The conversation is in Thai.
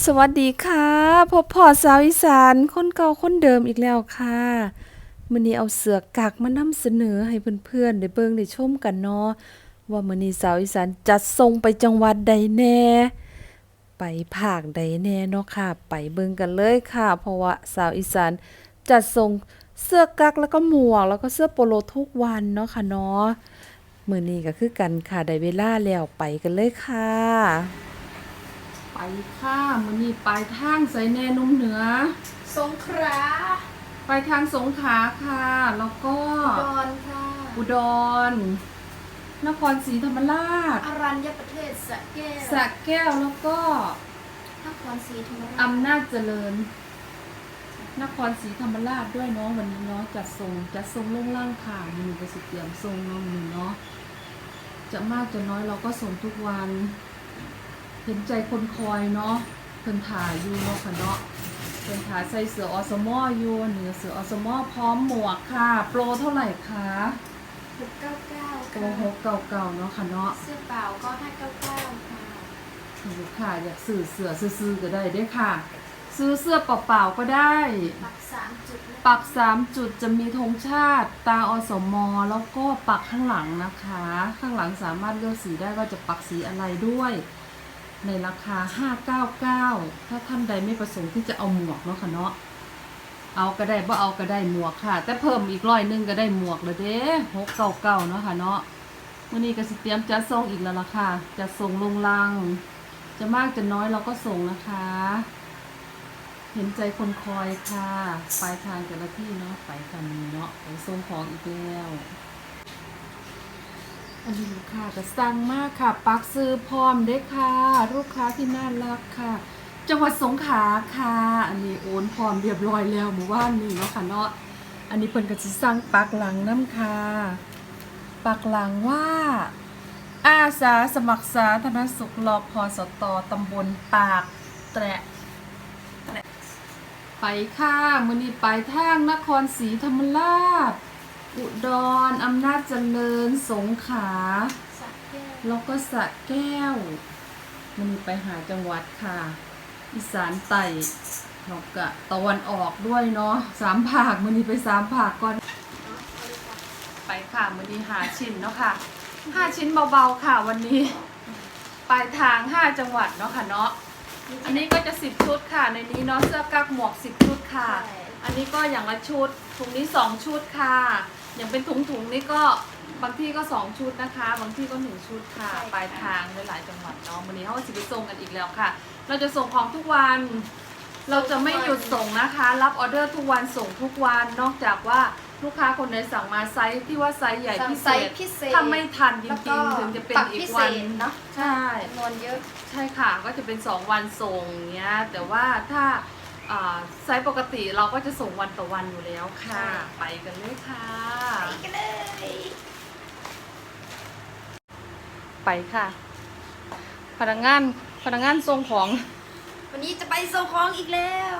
สวัสดีค่ะ พบพอสาวอีสานคนเก่าคนเดิมอีกแล้วค่ะมื้อนี้เอาเสือกักมานำเสนอให้เพื่อนๆได้เบิ่งได้ชมกันเนาะว่ามื้อนี้สาวอีสานจัดส่งไปจังหวัดใดแน่ ไปภาคใดแน่เนาะค่ะ ไปเบิ่งกันเลยค่ะ เพราะว่าสาวอีสานจัดส่งเสื้อกักแล้วก็หมวกแล้วก็เสื้อโปโลทุกวันเนาะค่ะเนาะมื้อนี้ก็คือกันค่ะได้เวลาแล้วไปกันเลยค่ะ ค่ะมื้อนี้ปลายทางไสแน่นุ่มเหนือ สงขลาไปทางสงขลาค่ะ แล้วก็ดอนค่ะ อุดร นครศรีธรรมราช อรัญญประเทศสระแก้วสระแก้วแล้วก็ นครศรีธรรมราชอำนาจเจริญ นครศรีธรรมราชด้วยเนาะวันนี้เนาะจัดส่งจัดส่งลงล่างค่ะมีหนึ่งไปสิเตรียมส่งเนาะมีเนาะจะมากจะน้อยเราก็ส่งทุกวัน เห็นใจคนคอยเนาะเพิ่นถ่ายอยู่เนาะค่ะเนาะเพิ่นถ่ายใส่เสืออสมออยู่เหนือเสืออสมอพร้อมหมวกค่ะ โปรเท่าไหร่คะหกเก้าเก้าโปรหกเก่าๆเนาะค่ะเนาะเสื้อเปล่าก็ห้าเก้าเก้าค่ะลูกค้าอยากซื้อเสือซื้อๆก็ได้เด้อค่ะ ซื้อเสื้อเปล่าๆก็ได้ปักสามจุดเลยปักสามจุดจะมีธงชาติตาอสมแล้วก็ปักข้างหลังนะคะ ข้างหลังสามารถเลือกสีได้ว่าจะปักสีอะไรด้วย ในราคา 599 ถ้าท่านใดไม่ประสงค์ที่จะเอาหมวกเนาะค่ะเนาะเอาก็ได้บ่เอาก็ได้หมวกค่ะ แต่เพิ่มอีกร้อยหนึงก็ได้หมวกเลยเด้หกเก้าเก้าเนาะค่ะเนาะวันนี้ก็สิเตรียมจัดส่งอีกแล้วล่ะค่ะ จะส่งลงลัง จะมากจะน้อยเราก็ส่งนะคะ เห็นใจคนคอยค่ะ ปลายทางแต่ละที่เนาะไปกันเนาะไปส่งของอีกแล้ว อันนี้ลูกค้าก็สั่งมากค่ะ ปักซื้อพร้อมเด้อค่ะ ลูกค้าที่น่ารักค่ะ จังหวัดสงขลาค่ะ อันนี้โอนพร้อมเรียบร้อยแล้วหมู่บ้านนี้เนาะค่ะเนาะ อันนี้เพิ่นก็สิสั่งปักหลังน้ำค่ะ ปักหลังว่า อาสาสมัครสาธารณสุขรอพอสตตำบลปากแตะไปค่ะมือนี้ไปทางนครศรีธรรมราช อุดรอำนาจเจริญสงขลาสระแก้วแล้วก็สระแก้ว มันนี้ไปหาจังหวัดค่ะ อีสานไต่แล้วก็ตะวันออกด้วยเนาะสามภาคมันนี้ไปสามภาคก่อน ไปค่ะมันนี้หาชิ้นเนาะค่ะห้าชิ้นเบาๆค่ะวันนี้ปลายทางห้าจังหวัดเนาะค่ะเนาะอันนี้ก็จะสิบชุดค่ะ ในนี้เนาะเสื้อกั๊กหมวกสิบชุดค่ะ อันนี้ก็อย่างละชุดถุงนี้สองชุดค่ะ อย่างเป็นถุงถุงๆนี่ก็บางที่ก็สองชุดนะคะ บางที่ก็หนึ่งชุดค่ะ ปลายทางหลายๆจังหวัดเนาะวันนี้เขาก็สิไปส่งกันอีกแล้วค่ะ เราจะส่งของทุกวัน เราจะไม่หยุดส่งนะคะ รับออเดอร์ทุกวันส่งทุกวันนอกจากว่าลูกค้าคนไหนสั่งมาไซส์ที่ว่าไซส์ใหญ่สั่งพิเศไซษส์พิเศษถ้าไม่ทันจแล้วริก็งๆถึงจะเป็นปักอีพิกเศวันษเนาะใช่ จำนวนเยอะ ใช่ค่ะก็จะเป็น 2 วันส่งอย่างเงี้ยแต่ว่าถ้าอ่า ไซส์ปกติเราก็จะส่งวันต่อวันอยู่แล้วค่ะใช่ไปกันเลยค่ะ ไปกันเลย ไปค่ะ พนักงานพนักงานส่งของ วันนี้จะไปส่งของอีกแล้ว